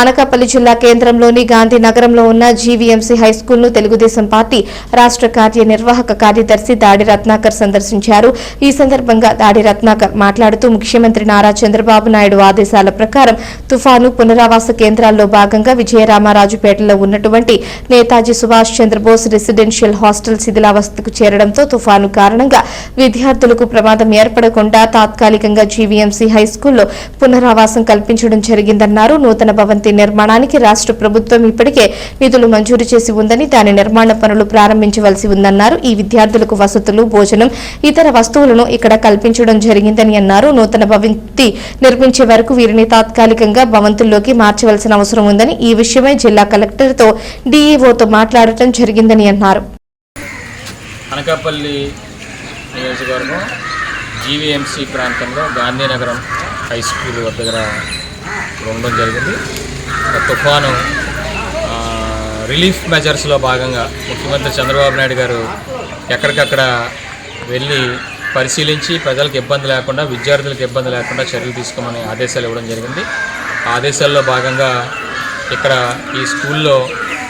అనకాపల్లి జిల్లా కేంద్రంలోని గాంధీ నగరంలో ఉన్న జీవీఎంసీ హై స్కూల్ను తెలుగుదేశం పార్టీ రాష్ట్ర కార్యనిర్వాహక కార్యదర్శి దాడి రత్నాకర్ సందర్శించారు. ఈ సందర్భంగా దాడి రత్నాకర్ మాట్లాడుతూ ముఖ్యమంత్రి నారా చంద్రబాబు నాయుడు ఆదేశాల ప్రకారం తుఫాను పునరావాస కేంద్రాల్లో భాగంగా విజయరామరాజుపేటలో ఉన్నటువంటి నేతాజీ సుభాష్ చంద్రబోస్ రెసిడెన్షియల్ హాస్టల్ శిథిలావస్థకు చేరడంతో తుఫాను కారణంగా విద్యార్థులకు ప్రమాదం ఏర్పడకుండా తాత్కాలికంగా జీవీఎంసీ హై స్కూల్లో పునరావాసం కల్పించడం జరిగిందన్నారు. నూతన భవంతి నిర్మాణానికి రాష్ట్ర ప్రభుత్వం ఇప్పటికే నిధులు మంజూరు చేసి ఉందని దాని నిర్మాణ పనులు ప్రారంభించవలసి ఉందన్నారు. ఈ విద్యార్థులకు వసతులు భోజనం ఇతర వస్తువులను ఇక్కడ కల్పించడం జరిగిందని అన్నారు. నూతన భవంతి నిర్మించే వరకు వీరిని తాత్కాలికంగా భవంతుల్లోకి మార్చవలసిన అవసరం ఉందని ఈ విషయమై జిల్లా కలెక్టర్తో డీఈఓతో మాట్లాడటం జరిగిందని అన్నారు. అనకాపల్లి నియోజకవర్గం జీవీఎంసీ ప్రాంతంలో గాంధీనగరం హై స్కూల్ దగ్గర ఉండడం జరిగింది. తుఫాను రిలీఫ్ మెజర్స్లో భాగంగా ముఖ్యమంత్రి చంద్రబాబు నాయుడు గారు ఎక్కడికక్కడ వెళ్ళి పరిశీలించి ప్రజలకు ఇబ్బంది లేకుండా విద్యార్థులకు ఇబ్బంది లేకుండా చర్యలు తీసుకోమని ఆదేశాలు ఇవ్వడం జరిగింది. ఆదేశాల్లో భాగంగా ఇక్కడ ఈ స్కూల్లో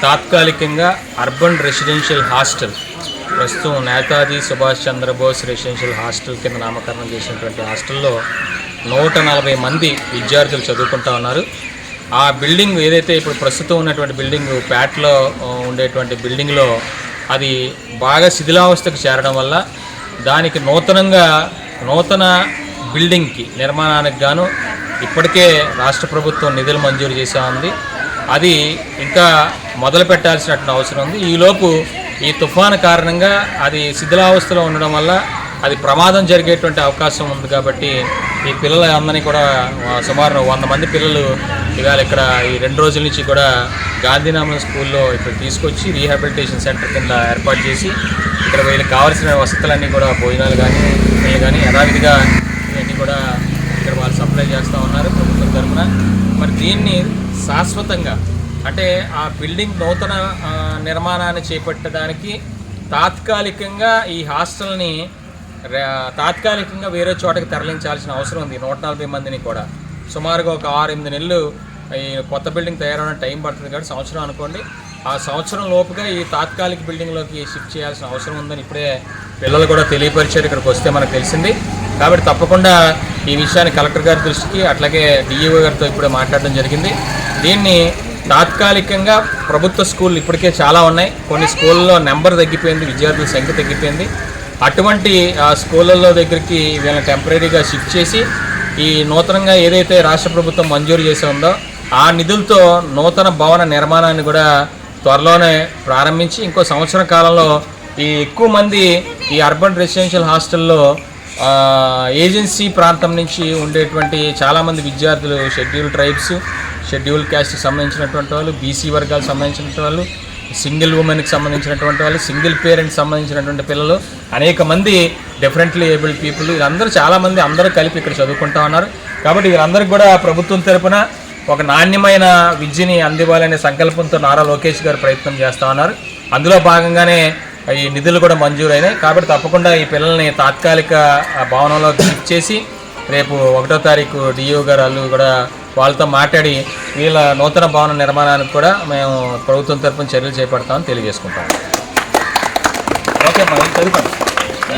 తాత్కాలికంగా అర్బన్ రెసిడెన్షియల్ హాస్టల్ ప్రస్తుతం నేతాజీ సుభాష్ చంద్రబోస్ రెసిడెన్షియల్ హాస్టల్ కింద నామకరణం చేసినటువంటి హాస్టల్లో నూట నలభై మంది విద్యార్థులు చదువుకుంటా ఉన్నారు. ఆ బిల్డింగ్ ఏదైతే ఇప్పుడు ప్రస్తుతం ఉన్నటువంటి బిల్డింగ్ ప్యాట్లో ఉండేటువంటి బిల్డింగ్లో అది బాగా శిథిలావస్థకు చేరడం వల్ల దానికి నూతనంగా నూతన బిల్డింగ్కి నిర్మాణానికి గాను ఇప్పటికే రాష్ట్ర ప్రభుత్వం నిధులు మంజూరు చేసా ఉంది. అది ఇంకా మొదలు పెట్టాల్సినటువంటి అవసరం ఉంది. ఈలోపు ఈ తుఫాను కారణంగా అది శిథిలావస్థలో ఉండడం వల్ల అది ప్రమాదం జరిగేటువంటి అవకాశం ఉంది కాబట్టి ఈ పిల్లల అందరినీ కూడా సుమారు వంద మంది పిల్లలు ఇవాళ ఇక్కడ ఈ రెండు రోజుల నుంచి కూడా గాంధీనామం స్కూల్లో ఇక్కడ తీసుకొచ్చి రీహాబిలిటేషన్ సెంటర్ కింద ఏర్పాటు చేసి ఇక్కడ వీళ్ళకి కావాల్సిన వసతులన్నీ కూడా భోజనాలు కానీ కానీ యథావిధిగా ఇవన్నీ కూడా ఇక్కడ వాళ్ళు సప్లై చేస్తూ ఉన్నారు ప్రభుత్వం తరఫున. మరి దీన్ని శాశ్వతంగా అంటే ఆ బిల్డింగ్ నూతన నిర్మాణాన్ని చేపట్టడానికి తాత్కాలికంగా ఈ హాస్టల్ని తాత్కాలికంగా వేరే చోటకి తరలించాల్సిన అవసరం ఉంది. నూట నలభై మందిని కూడా. సుమారుగా ఒక ఆరు ఎనిమిది నెలలు ఈ కొత్త బిల్డింగ్ తయారవడానికి టైం పడుతుంది కాబట్టి సంవత్సరం అనుకోండి. ఆ సంవత్సరం లోపుగా ఈ తాత్కాలిక బిల్డింగ్లోకి షిఫ్ట్ చేయాల్సిన అవసరం ఉందని ఇప్పుడే పిల్లలు కూడా తెలియపరిచారు. ఇక్కడికి వస్తే మనకు తెలిసింది. కాబట్టి తప్పకుండా ఈ విషయాన్ని కలెక్టర్ గారి దృష్టికి అట్లాగే డిఈఓ గారితో ఇప్పుడే మాట్లాడడం జరిగింది. దీన్ని తాత్కాలికంగా ప్రభుత్వ స్కూళ్ళు ఇప్పటికే చాలా ఉన్నాయి. కొన్ని స్కూళ్ళలో నెంబర్ తగ్గిపోయింది విద్యార్థుల సంఖ్య తగ్గిపోయింది. అటువంటి ఆ స్కూళ్ళల్లో దగ్గరికి వీళ్ళని టెంపరీగా షిఫ్ట్ చేసి ఈ నూతనంగా ఏదైతే రాష్ట్ర ప్రభుత్వం మంజూరు చేసి ఉందో ఆ నిధులతో నూతన భవన నిర్మాణాన్ని కూడా త్వరలోనే ప్రారంభించి ఇంకో సంవత్సరం కాలంలో ఈ ఎక్కువ మంది ఈ అర్బన్ రెసిడెన్షియల్ హాస్టల్లో ఏజెన్సీ ప్రాంతం నుంచి ఉండేటువంటి చాలామంది విద్యార్థులు షెడ్యూల్ ట్రైబ్స్ షెడ్యూల్ క్యాస్ట్కి సంబంధించినటువంటి వాళ్ళు బీసీ వర్గాలకు సంబంధించినటువంటి వాళ్ళు సింగిల్ ఉమెన్కి సంబంధించినటువంటి వాళ్ళు సింగిల్ పేరెంట్కి సంబంధించినటువంటి పిల్లలు అనేక మంది డిఫరెంట్లీ ఏబుల్డ్ పీపుల్. వీళ్ళందరూ చాలామంది అందరూ కలిపి ఇక్కడ చదువుకుంటా ఉన్నారు. కాబట్టి వీరందరికీ కూడా ప్రభుత్వం తరపున ఒక నాణ్యమైన విద్యని అందివ్వాలనే సంకల్పంతో నారా లోకేష్ గారు ప్రయత్నం చేస్తూ ఉన్నారు. అందులో భాగంగానే ఈ నిధులు కూడా మంజూరైనాయి. కాబట్టి తప్పకుండా ఈ పిల్లల్ని తాత్కాలిక భవనంలో షిఫ్ట్ చేసి రేపు ఒకటో తారీఖు డిఓ గారు వాళ్ళు కూడా వాళ్ళతో మాట్లాడి వీళ్ళ నూతన భవన నిర్మాణానికి కూడా మేము ప్రభుత్వం తరఫున చర్యలు చేపడతామని తెలియజేసుకుంటాం. ఓకే మనం చదువుకోండి